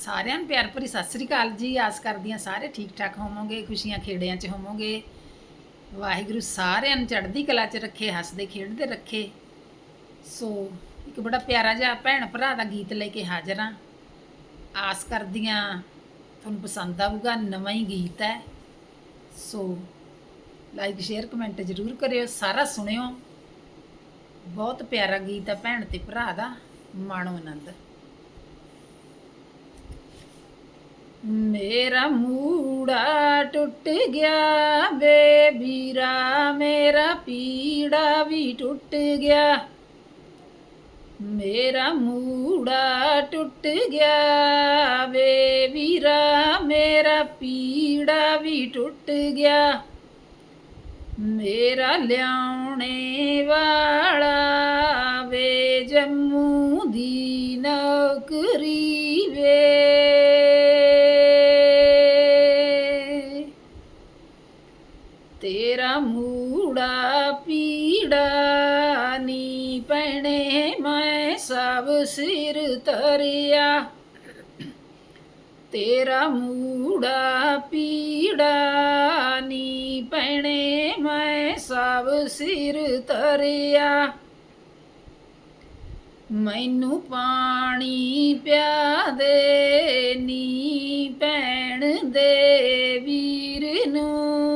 ਸਾਰਿਆਂ ਨੂੰ ਪਿਆਰ ਭਰੀ ਸਤਿ ਸ੍ਰੀ ਅਕਾਲ ਜੀ। ਆਸ ਕਰਦੀ ਹਾਂ ਸਾਰੇ ਠੀਕ ਠਾਕ ਹੋਵੋਗੇ, ਖੁਸ਼ੀਆਂ ਖੇੜਿਆਂ 'ਚ ਹੋਵੋਗੇ। ਵਾਹਿਗੁਰੂ ਸਾਰਿਆਂ ਨੂੰ ਚੜ੍ਹਦੀ ਕਲਾ 'ਚ ਰੱਖੇ, ਹੱਸਦੇ, ਖੇਡਦੇ ਰੱਖੇ। ਸੋ, ਇੱਕ ਬੜਾ ਪਿਆਰਾ ਜਿਹਾ ਭੈਣ ਭਰਾ ਦਾ ਗੀਤ ਲੈ ਕੇ ਹਾਜ਼ਰ ਹਾਂ। ਆਸ ਕਰਦੀ ਹਾਂ ਤੁਹਾਨੂੰ ਪਸੰਦ ਆਊਗਾ, ਨਵਾਂ ਹੀ ਗੀਤ ਹੈ। ਸੋ ਲਾਈਕ ਸ਼ੇਅਰ ਕਮੈਂਟ ਜ਼ਰੂਰ ਕਰਿਓ, ਸਾਰਾ ਸੁਣਿਓ। ਬਹੁਤ ਪਿਆਰਾ ਗੀਤ ਹੈ ਭੈਣ ਤੇ ਭਰਾ ਦਾ, ਮਾਣੋ ਆਨੰਦ। ਮੇਰਾ ਮੂੜਾ ਟੁੱਟ ਗਿਆ ਵੇ ਮੇਰਾ ਪੀੜਾ ਵੀ ਟੁੱਟ ਗਿਆ। ਮੇਰਾ ਮੂੜਾ ਟੁੱਟ ਗਿਆ ਬੇਬੀਰਾ ਮੇਰਾ ਪੀੜਾ ਵੀ ਟੁੱਟ ਗਿਆ। ਮੇਰਾ ਲਿਆਉਣੇ ਵਾਲਾ ਵੇ ਜੰਮੂ ਦੀ ਨੌਕਰੀ ਮੂੜਾ ਪੀੜਾ ਨੀ ਪੈਣੇ, ਮੈਂ ਸਭ ਸਿਰ ਤਰਿਆ ਤੇਰਾ ਮੂੜਾ ਪੀੜਾ ਨੀ ਪੈਣੇ, ਮੈਂ ਸਭ ਸਿਰ ਤਰਿਆ ਮੈਨੂੰ ਪਾਣੀ ਪਿਆ ਦੇ ਨੀ ਭੈਣ ਦੇ ਵੀਰ ਨੂੰ।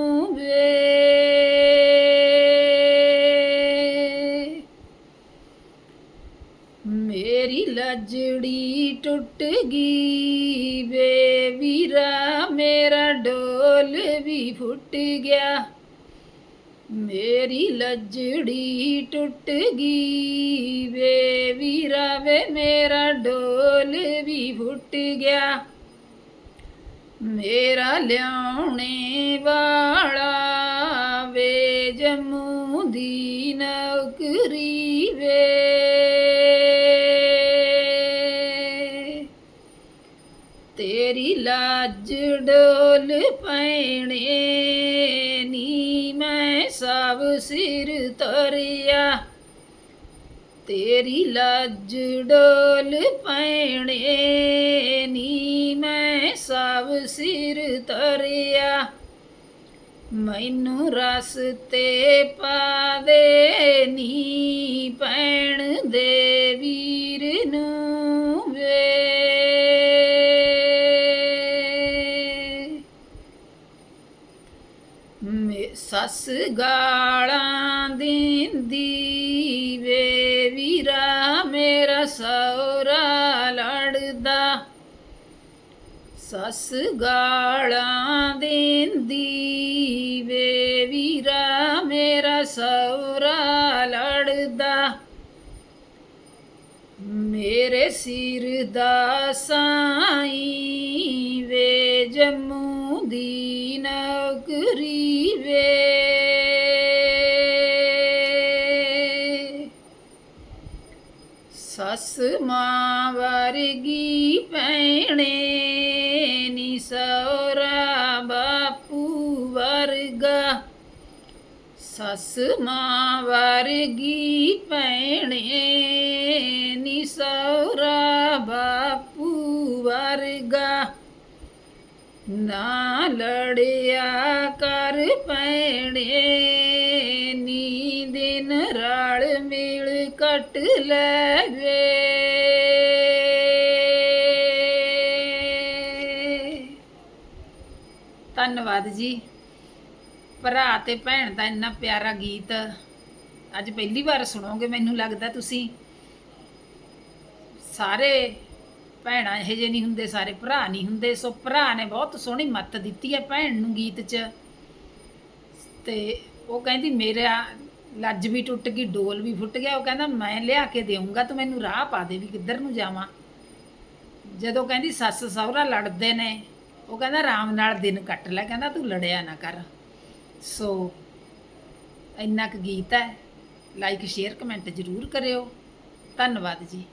ਮੇਰੀ ਲੱਜੜੀ ਟੁੱਟ ਗਈ ਵੇ ਵੀਰਾ, ਮੇਰਾ ਢੋਲ ਵੀ ਫੁੱਟ ਗਿਆ। ਮੇਰੀ ਲੱਜੜੀ ਟੁੱਟ ਗਈ ਵੇ ਵੀਰਾ ਵੇ, ਮੇਰਾ ਢੋਲ ਵੀ ਫੁੱਟ ਗਿਆ। ਮੇਰਾ ਲਿਆਉਣੇ ਵਾਲਾ ਵੇ ਜੰਮੂ ਦੀ ਨੌਕਰੀ ਵੇ। ਤੇਰੀ ਲਾਜ ਡੋਲ ਪੈਣੇ ਨੀ, ਮੈਂ ਸਭ ਸਿਰ ਤਰਿਆ ਤੇਰੀ ਲੱਜ ਡੋਲ ਪੈਣੇ ਨੀ, ਮੈਂ ਸਭ ਸਿਰ ਤਰਿਆ ਮੈਨੂੰ ਰਸ ਤੇ ਪਾ ਦੇ ਸੱਸ ਗਾਲਾਂ ਦਿੰਦੀ ਵੇ ਵੀਰਾ, ਮੇਰਾ ਸੌਰਾ ਲੜਦਾ। ਸੱਸ ਗਾਲਾਂ ਦਿੰਦੀ ਵੇ ਵੀਰਾ, ਮੇਰਾ ਸੌਰਾ ਲੜਦਾ। ਮੇਰੇ ਸਿਰ ਦਾ ਸਾਈ ਵੇ ਜੰਮੂ ਦੀ ਨੌਕਰੀ ਵੇ ਸੱਸ ਮਾਂ ਵਰਗੀ ਭੈਣੇ ਨੀ ਸੌਰਾ ਬਾਪੂ ਵਰਗਾ ਸੱਸ ਮਾਂ ਵਰਗੀ ਭੈਣੇ ਨਾ ਲੜਿਆ ਕਰ ਪੈਣੇ। ਨੀ ਦਿਨ ਰਲ ਮਿਲ ਕੱਟ ਲੈਵੇ। ਧੰਨਵਾਦ ਜੀ। ਭਰਾ ਤੇ ਭੈਣ ਦਾ ਇੰਨਾ ਪਿਆਰਾ ਗੀਤ ਅੱਜ ਪਹਿਲੀ ਵਾਰ ਸੁਣੋਗੇ, ਮੈਨੂੰ ਲੱਗਦਾ ਤੁਸੀਂ ਸਾਰੇ ਭੈਣਾਂ ਇਹੋ ਜਿਹੇ ਨਹੀਂ ਹੁੰਦੇ, ਸਾਰੇ ਭਰਾ ਨਹੀਂ ਹੁੰਦੇ। ਸੋ ਭਰਾ ਨੇ ਬਹੁਤ ਸੋਹਣੀ ਮੱਤ ਦਿੱਤੀ ਹੈ ਭੈਣ ਨੂੰ ਗੀਤ 'ਚ। ਤੇ ਉਹ ਕਹਿੰਦੀ, ਮੇਰਾ ਲੱਜ ਵੀ ਟੁੱਟ ਗਈ, ਡੋਲ ਵੀ ਫੁੱਟ ਗਿਆ। ਉਹ ਕਹਿੰਦਾ, ਮੈਂ ਲਿਆ ਕੇ ਦੇਊਂਗਾ, ਤੂੰ ਮੈਨੂੰ ਰਾਹ ਪਾ ਦੇ ਵੀ ਕਿੱਧਰ ਨੂੰ ਜਾਵਾਂ। ਜਦੋਂ ਕਹਿੰਦੀ, ਸੱਸ ਸਹੁਰਾ ਲੜਦੇ ਨੇ। ਉਹ ਕਹਿੰਦਾ ਆਰਾਮ ਨਾਲ ਦਿਨ ਕੱਟ ਲੈ। ਕਹਿੰਦਾ, ਤੂੰ ਲੜਿਆ ਨਾ ਕਰ। ਸੋ ਇੰਨਾ ਕੁ ਗੀਤ ਹੈ। ਲਾਈਕ ਸ਼ੇਅਰ ਕਮੈਂਟ ਜ਼ਰੂਰ ਕਰਿਓ। ਧੰਨਵਾਦ ਜੀ।